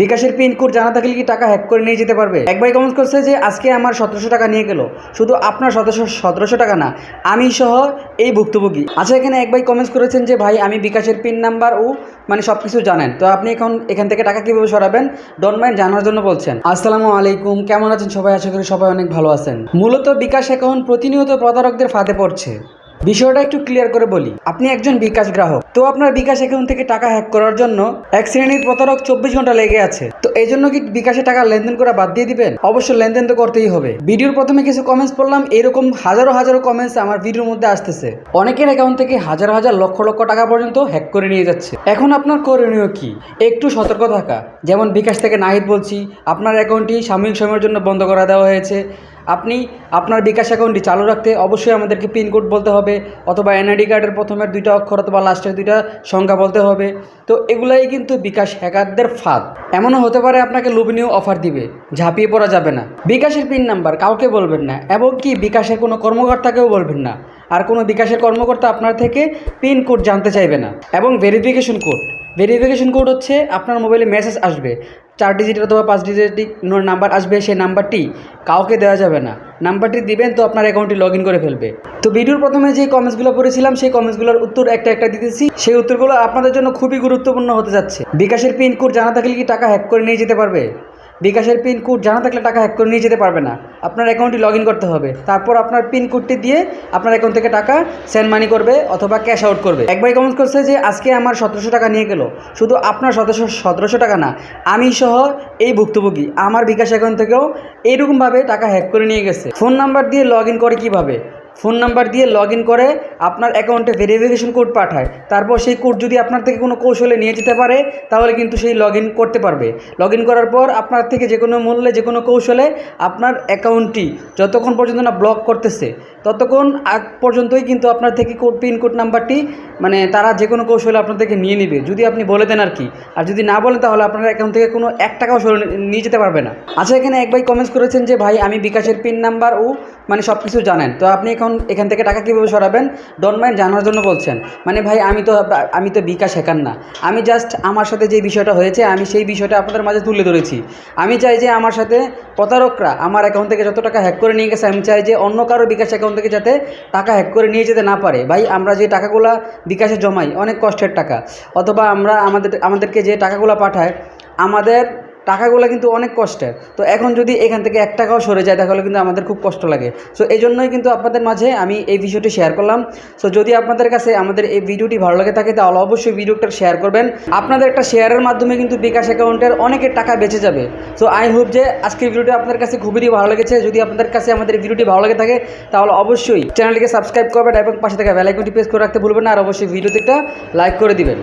বিকাশের pin code জানা থাকলে কি টাকা হ্যাক করে নিয়ে যেতে পারবে? এক ভাই করছে যে, আজকে আমার সতেরোশো টাকা নিয়ে গেল। শুধু আপনার সতেরোশো সতেরোশো টাকা না, আমি সহ এই ভুক্তভোগী। আচ্ছা এখানে এক ভাই কমেন্টস করেছেন যে, ভাই, আমি বিকাশের পিন নাম্বার ও মানে সব কিছু জানেন। তো আপনি এখন এখান থেকে টাকা কীভাবে সরাবেন? ডোন্ট মাইন্ড জানার জন্য বলছেন। আসসালামু আলাইকুম, কেমন আছেন সবাই? আশা করি সবাই অনেক ভালো আছেন। মূলত বিকাশ অ্যাকাউন্ট প্রতিনিয়ত প্রতারকদের ফাঁদে পড়ছে। বিষয়টা একটু ক্লিয়ার করে বলি। আপনি একজন বিকাশ গ্রাহক, তো আপনার বিকাশ অ্যাকাউন্ট থেকে টাকা হ্যাক করার জন্য এক শ্রেণির প্রতারক চব্বিশ ঘণ্টা লেগে আছে। তো এই জন্য কি বিকাশে টাকা লেনদেন করা বাদ দিয়ে দিবেন? অবশ্য লেনদেন তো করতেই হবে। ভিডিওর প্রথমে কিছু কমেন্টস পড়লাম, এরকম হাজারো হাজারো কমেন্টস আমার ভিডিওর মধ্যে আসতেছে। অনেকের অ্যাকাউন্ট থেকে হাজার হাজার লক্ষ লক্ষ টাকা পর্যন্ত হ্যাক করে নিয়ে যাচ্ছে। এখন আপনার করণীয় কি? একটু সতর্ক থাকা। যেমন বিকাশ থেকে নাহিদ বলছি, আপনার অ্যাকাউন্টটি সাময়িক সময়ের জন্য বন্ধ করা দেওয়া হয়েছে। আপনি আপনার বিকাশ অ্যাকাউন্টটি চালু রাখতে অবশ্যই আমাদেরকে পিনকোড বলতে হবে অথবা এনআইডি কার্ডের প্রথমের দুইটা অক্ষর অথবা লাস্টের দুইটা সংখ্যা বলতে হবে। তো এগুলাই কিন্তু বিকাশ হ্যাকারদের ফাঁদ। এমনও হতে পারে আপনাকে লোভনীয় অফার দিবে, ঝাঁপিয়ে পড়া যাবে না। বিকাশের পিন নাম্বার কাউকে বলবেন না এবং কি বিকাশের কোনো কর্মকর্তাকেও বলবেন না। আর কোনো বিকাশের কর্মকর্তা আপনার থেকে পিন কোড জানতে চাইবে না। এবং ভেরিফিকেশন কোড ভেরিফিকেশন কোড হচ্ছে আপনার মোবাইলে মেসেজ আসবে। চার ডিজিট অথবা পাঁচ ডিজিট নাম্বার আসবে, সেই নাম্বারটি কাউকে দেওয়া যাবে না। নাম্বারটি দিবেন তো আপনার অ্যাকাউন্টটি লগ করে ফেলবে। তো ভিডিওর প্রথমে যে কমেন্টসগুলো পড়েছিলাম, সেই কমেন্টসগুলোর উত্তর একটা একটা দিতেছি। সেই উত্তরগুলো আপনাদের জন্য খুবই গুরুত্বপূর্ণ হতে যাচ্ছে। বিকাশের পিন কোড জানা থাকলে কি টাকা হ্যাক করে নিয়ে যেতে পারবে? বিকাশের পিন কোড জানা থাকলে টাকা হ্যাক করে নিয়ে যেতে পারবে না। আপনার অ্যাকাউন্টটি লগ করতে হবে। তারপর আপনার পিন কোডটি দিয়ে আপনার অ্যাকাউন্ট থেকে টাকা সেন্ড মানি করবে অথবা ক্যাশ আউট করবে। একবার কমেন্ট করছে যে, আজকে আমার সতেরোশো টাকা নিয়ে গেল। শুধু আপনার সতেরোশো সতেরোশো টাকা না, আমি সহ এই ভুক্তভোগী, আমার বিকাশ অ্যাকাউন্ট থেকেও এইরকমভাবে টাকা হ্যাক করে নিয়ে গেছে। ফোন নাম্বার দিয়ে লগ ইন করে কীভাবে? ফোন নাম্বার দিয়ে লগ ইন করে আপনার অ্যাকাউন্টে ভেরিফিকেশন কোড পাঠায়। তারপর সেই কোড যদি আপনার থেকে কোনো কৌশলে নিয়ে যেতে পারে, তাহলে কিন্তু সেই লগ ইন করতে পারবে। লগ ইন করার পর আপনার থেকে যে কোনো মূল্যে, যে কোনো কৌশলে আপনার অ্যাকাউন্টটি যতক্ষণ পর্যন্ত না ব্লক করতেছে, ততক্ষণ আগ পর্যন্তই কিন্তু আপনার থেকে কোড পিন কোড নাম্বারটি মানে তারা যে কোনো কৌশলে আপনার থেকে নিয়ে নেবে। যদি আপনি বলে দেন আর কি। আর যদি না বলেন, তাহলে আপনার অ্যাকাউন্ট থেকে কোনো এক টাকাও নিয়ে যেতে পারবে না। আচ্ছা এখানে এক ভাই কমেন্টস করেছেন যে, ভাই, আমি বিকাশের পিন নাম্বার ও মানে সব কিছু জানেন। তো আপনি এখন এখান থেকে টাকা কীভাবে সরাবেন? ডন মাইন্ড জানার জন্য বলছেন। মানে ভাই, আমি তো আমি তো বিকাশ হ্যাকার না। আমি জাস্ট আমার সাথে যে বিষয়টা হয়েছে, আমি সেই বিষয়টা আপনাদের মাঝে তুলে ধরেছি। আমি চাই যে আমার সাথে প্রতারকরা আমার অ্যাকাউন্ট থেকে যত টাকা হ্যাক করে নিয়ে গেছে, আমি চাই যে অন্য কারও বিকাশ অ্যাকাউন্ট থেকে যাতে টাকা হ্যাক করে নিয়ে যেতে না পারে। ভাই, আমরা যে টাকাগুলো বিকাশে জমাই, অনেক কষ্টের টাকা। অথবা আমরা আমাদের, আমাদেরকে যে টাকাগুলো পাঠায়, আমাদের টাকাগুলো কিন্তু অনেক কষ্টের। তো এখন যদি এখান থেকে এক টাকাও সরে যায়, তাহলে কিন্তু আমাদের খুব কষ্ট লাগে। সো এই জন্যই কিন্তু আপনাদের মাঝে আমি এই বিষয়টি শেয়ার করলাম। সো যদি আপনাদের কাছে আমাদের এই ভিডিওটি ভালো লাগে থাকে, তাহলে অবশ্যই ভিডিওটা শেয়ার করবেন। আপনাদের একটা শেয়ারের মাধ্যমে কিন্তু বিকাশ অ্যাকাউন্টের অনেকের টাকা বেঁচে যাবে। সো আই হোপ যে আজকের ভিডিওটি আপনাদের কাছে খুবই ভালো লেগেছে। যদি আপনাদের কাছে আমাদের ভিডিওটি ভালো লাগে থাকে, তাহলে অবশ্যই চ্যানেলটিকে সাবস্ক্রাইব করবেন এবং পাশে থাকা বেলাইকনটি প্রেস করে রাখতে ভুলবেন না। আর অবশ্যই ভিডিওতে একটা লাইক করে দিবেন।